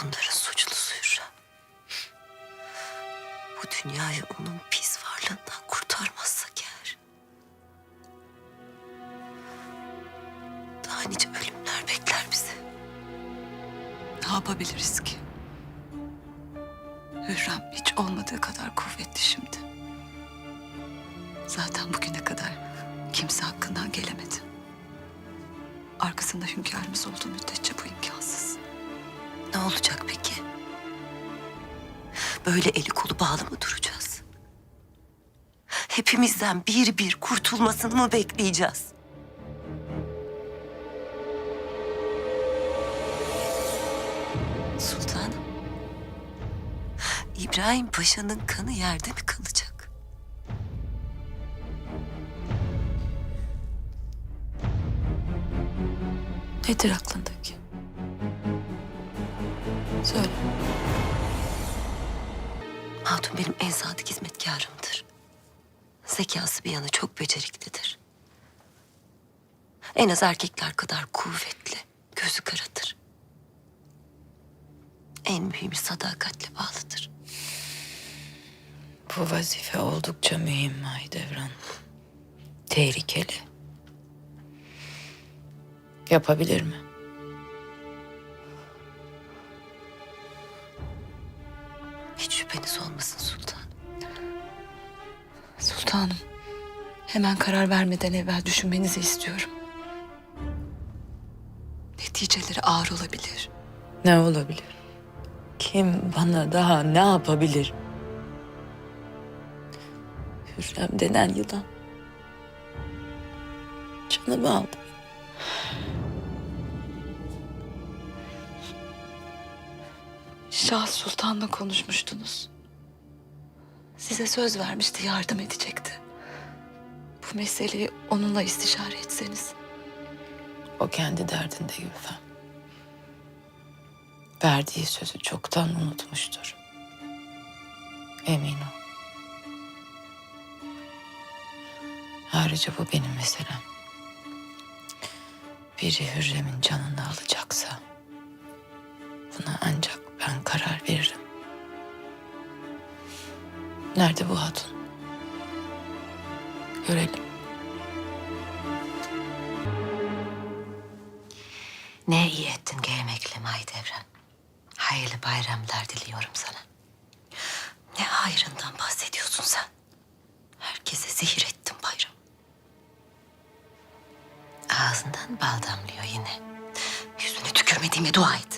bunların suçlusu Hürrem. Bu dünyayı onun pis varlığından kurtarmazsak eğer. Daha nice ölümler bekler bizi. Ne yapabiliriz ki? Hürrem hiç olmadığı kadar kuvvetli şimdi. Zaten bugüne kadar kimse hakkından gelemedi. Arkasında hünkârımız olduğu müddetçe bu imkansız. Ne olacak peki? Böyle eli kolu bağlı mı duracağız? Hepimizden bir bir kurtulmasını mı bekleyeceğiz? Sultanım. İbrahim Paşa'nın kanı yerde mi kalacak? Nedir aklındaki? Söyle. Hatun benim en sadık hizmetkarımdır. Zekası bir yana çok beceriklidir. En az erkekler kadar kuvvetli, gözü karadır. En mühimi sadakatle bağlıdır. Bu vazife oldukça mühim Mahidevran. Tehlikeli. Yapabilir mi? Sultanım, hemen karar vermeden evvel düşünmenizi istiyorum. Neticeleri ağır olabilir. Ne olabilir? Kim bana daha ne yapabilir? Hürrem denen yılan. Canımı aldı. Şah Sultan'la konuşmuştunuz. Size söz vermişti, yardım edecekti. Bu meseleyi onunla istişare etseniz. O kendi derdinde Gülfem. Verdiği sözü çoktan unutmuştur. Emin ol. Ayrıca bu benim meselem. Biri Hürrem'in canını alacaksa... ...buna ancak ben karar veririm. Nerede bu hatun? Görelim. Ne iyi ettin gelmekle Mahidevran. Hayırlı bayramlar diliyorum sana. Ne hayrından bahsediyorsun sen? Herkese zehir ettin bayram. Ağzından bal damlıyor yine. Yüzüne tükürmediğime dua et.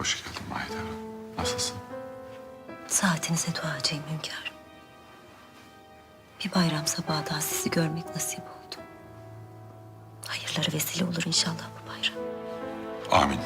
Hoş geldin Mahidar Hanım. Nasılsın? Saatinize dua duacıyım hünkârım. Bir bayram sabahı daha sizi görmek nasip oldu. Hayırlara vesile olur inşallah bu bayram. Amin.